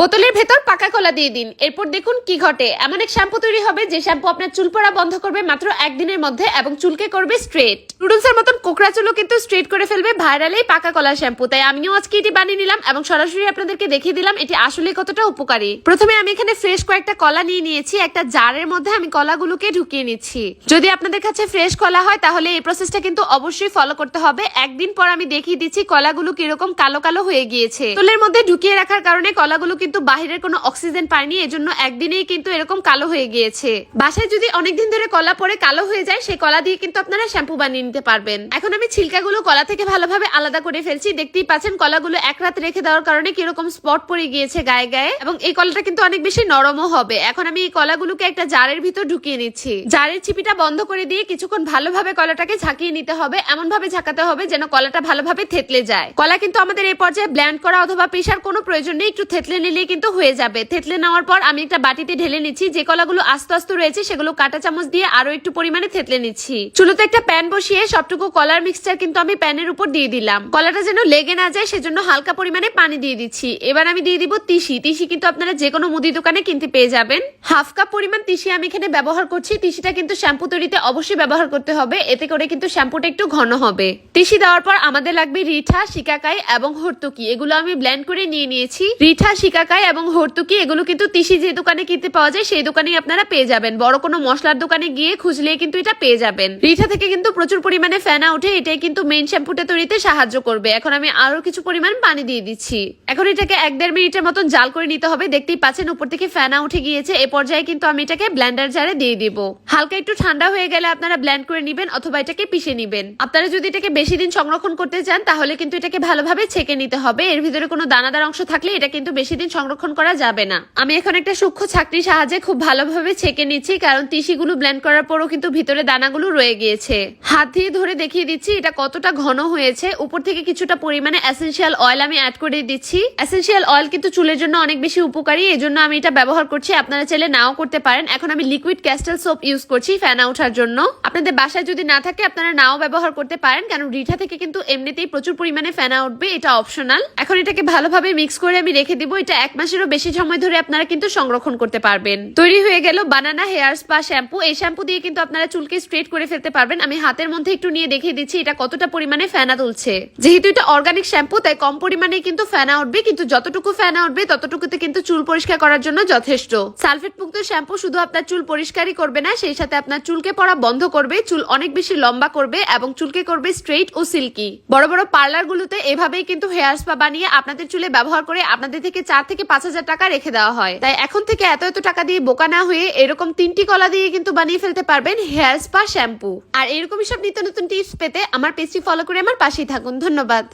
বোতলের ভেতর পাকা কলা দিয়ে দিন। এরপর দেখুন কি ঘটে। এমন এক শ্যাম্পু তৈরি হবে, যে শ্যাম্পু আপনার চুল পড়া বন্ধ করবে মাত্র একদিনের মধ্যে এবং চুলকে করবে স্ট্রেট নুডলস এর মতন কোকড়া চুলও কিন্তু স্ট্রেট করে ফেলবে ভাইরাল এই পাকা কলা শ্যাম্পু। তাই আমিও আজকে এটি বানিয়ে নিলাম এবং সরাসরি আপনাদেরকে দেখিয়ে দিলাম এটি আসলে কতটা উপকারী। প্রথমে আমি এখানে ফ্রেশ কয়েকটা কলা নিয়ে নিয়েছি। একটা জারের মধ্যে আমি কলাগুলোকে ঢুকিয়ে নিচ্ছি। যদি আপনাদের কাছে ফ্রেশ কলা হয়, তাহলে এই প্রসেসটা কিন্তু অবশ্যই ফলো করতে হবে। একদিন পর আমি দেখিয়ে দিচ্ছি কলাগুলো কীরকম কালো কালো হয়ে গিয়েছে। তোলের মধ্যে ঢুকিয়ে রাখার কারণে কলাগুলো কিন্তু বাহিরের কোনো অক্সিজেন পায়নি, এজন্য একদিনেই কিন্তু এরকম কালো হয়ে গিয়েছে। বাসায় যদি অনেকদিন ধরে কলা পরে কালো হয়ে যায়, সেই কলা দিয়ে কিন্তু আপনারা শ্যাম্পু বানিয়ে নিতে পারবেন। এখন আমি ছিলকাগুলো কলা থেকে ভালোভাবে আলাদা করে ফেলছি। দেখতেই পাচ্ছেন, কলাগুলো এক রাত রেখে দেওয়ার কারণে কীরকম স্পট পড়ে গিয়েছে গায়ে গায়ে, এবং এই কলাটা কিন্তু অনেক বেশি নরমও হবে। এখন আমি এই কলাগুলোকে একটা জারের ভিতর ঢুকিয়ে নিচ্ছি। জারের ছিপিটা বন্ধ করে দিয়ে কিছুক্ষণ ভালোভাবে কলাটাকে ঝাঁকিয়ে নিতে হবে এমন ভাবে ঝাঁকাতে হবে যেন কলাটা ভালোভাবে থেতলে যায়। কলা কিন্তু আমাদের এই পর্যায়ে ব্ল্যান্ড করা অথবা পেশার কোনো প্রয়োজন নেই, একটু থেতলে নিলেই কিন্তু হয়ে যাবে। থেতলে নেওয়ার পর আমি একটা বাটিতে ঢেলে নিচ্ছি। যে কলাগুলো আস্তে আস্তে রয়েছে, সেগুলো কাঁটা চামচ দিয়ে আরও একটু পরিমাণে থেতলে নিচ্ছি। চুলোতে একটা প্যান বসিয়ে সবটুকু কলার মিক্সচার কিন্তু আমি প্যানের উপর দিয়ে দিলাম। কলাটা যেন লেগে না যায়, সেজন্য হালকা পরিমাণে পানি দিয়ে দিচ্ছি। এবার আমি দিয়ে দিব তিসি। তিসি কিন্তু আপনারা যে কোনো মুদি দোকানে কিনতে পেয়ে যাবেন। হাফ কাপ পরিমাণ তিসি আমি এখানে ব্যবহার করছি। তিসিটা কিন্তু শ্যাম্পু তৈরিতে অবশ্যই ব্যবহার করতে হবে। এতে করে কিন্তু শ্যাম্পুটা একটু ঘন হবে। তিসি দেওয়ার পর আমাদের লাগবে রিঠা, শিকাকাই এবং হর্তুকি। এগুলো আমি ব্লেন্ড করে নিয়ে নিয়েছি। রিঠা শিকাকাই এবং হর্তুকি, এগুলো কিন্তু তিসি যে দোকানে কিনতে পাওয়া যায়, সেই দোকানেই আপনারা পেয়ে যাবেন। বড় কোনো মশলার দোকানে গিয়ে খুঁজলে কিন্তু এটা পেয়ে যাবেন। রিঠা থেকে কিন্তু প্রচুর পরিমাণে ফেনা উঠে এটাই কিন্তু মেন শ্যাম্পুটা তৈরিতে সাহায্য করবে। এখন আমি আরও কিছু পরিমাণ পানি দিয়ে দিচ্ছি। এখন এটাকে এক দেড় মিনিটের মতন জাল করে নিতে হবে। দেখতেই পাচ্ছেন উপর থেকে ফেনা উঠে গিয়েছে। এ পর্যায়ে কিন্তু আমি এটাকে ব্ল্যান্ডার জারে দিয়ে দিব। হালকা একটু ঠান্ডা হয়ে গেলে আপনারা ব্ল্যান্ড করে নিবেন অথবা এটাকে পিষে নিবেন। আপনারা যদি এটাকে বেশি দিন সংরক্ষণ করতে চান, তাহলে কিন্তু এটাকে ভালোভাবে ছেঁকে নিতে হবে। এর ভিতরে কোনো দানাদার অংশ থাকলে এটা কিন্তু বেশি দিন সংরক্ষণ করা যাবে না। আমি এখন একটা সূক্ষ্ম ছাকনির সাহায্যে খুব ভালোভাবে ছেঁকে নিচ্ছি, কারণ তিসিগুলো ব্লেন্ড করার পরও কিন্তু ভিতরে দানাগুলো রয়ে গিয়েছে। হাত দিয়ে ধরে দেখিয়ে দিচ্ছি, এটা কতটা ঘন হয়েছে। উপর থেকে কিছুটা পরিমাণে এসেনশিয়াল অয়েল আমি অ্যাড করে দিচ্ছি। এসেনশিয়াল অয়েল কিন্তু চুলের জন্য অনেক বেশি উপকারী এই জন্য আমি এটা ব্যবহার করছি। আপনারা চাইলে নাও করতে পারেন। এখন আমি লিকুইড ক্যাস্টেল সোপ ইউজ করছি ফ্যানা ওঠার জন্য। আপনাদের বাসায় যদি না থাকে, আপনারা নাও ব্যবহার করতে পারেন, কারণ রিঠা থেকে কিন্তু এমনিতেই প্রচুর পরিমাণে ফেনা উঠবে এটা অপশনাল এখন এটাকে ভালোভাবে মিক্স করে আমি রেখে দিব। এটা এক মাসেরও বেশি সময় ধরে আপনারা কিন্তু সংরক্ষণ করতে পারবেন। তৈরি হয়ে গেল বানানা হেয়ার স্পা শ্যাম্পু এই শ্যাম্পু দিয়ে কিন্তু আপনারা চুলকে স্ট্রেট করে ফেলতে পারবেন। আমি হাতের মধ্যে একটু নিয়ে দেখিয়ে দিচ্ছি এটা কতটা পরিমাণে ফেনা তুলছে। যেহেতু এটা অর্গানিক শ্যাম্পু তাই কম পরিমাণে কিন্তু ফেনা উঠবে, কিন্তু যতটুকু ফেনা উঠবে, ততটুকুতে কিন্তু চুল পরিষ্কার করার জন্য যথেষ্ট। সালফেট মুক্ত শ্যাম্পু শুধু আপনার চুল পরিষ্কারই করবে না, সেই সাথে আপনার চুলকে পড়া বন্ধ করবে, চুল অনেক বেশি লম্বা করবে এবং চুলকে করবে স্ট্রেট ও সিল্কি বড় বড় পার্লার গুলোতে এভাবেই কিন্তু হেয়ার স্পা বানিয়ে আপনাদের চুলে ব্যবহার করে আপনাদের থেকে চার থেকে পাঁচ হাজার টাকা রেখে দেওয়া হয়। তাই এখন থেকে এত এত টাকা দিয়ে বোকা না হয়ে এরকম তিনটি কলা দিয়ে কিন্তু বানিয়ে ফেলতে পারবেন হেয়ার স্পা শ্যাম্পু। আর এরকমই সব নিত্য নতুন টিপস পেতে আমার পেজটি ফলো করে আমার পাশেই থাকুন। ধন্যবাদ।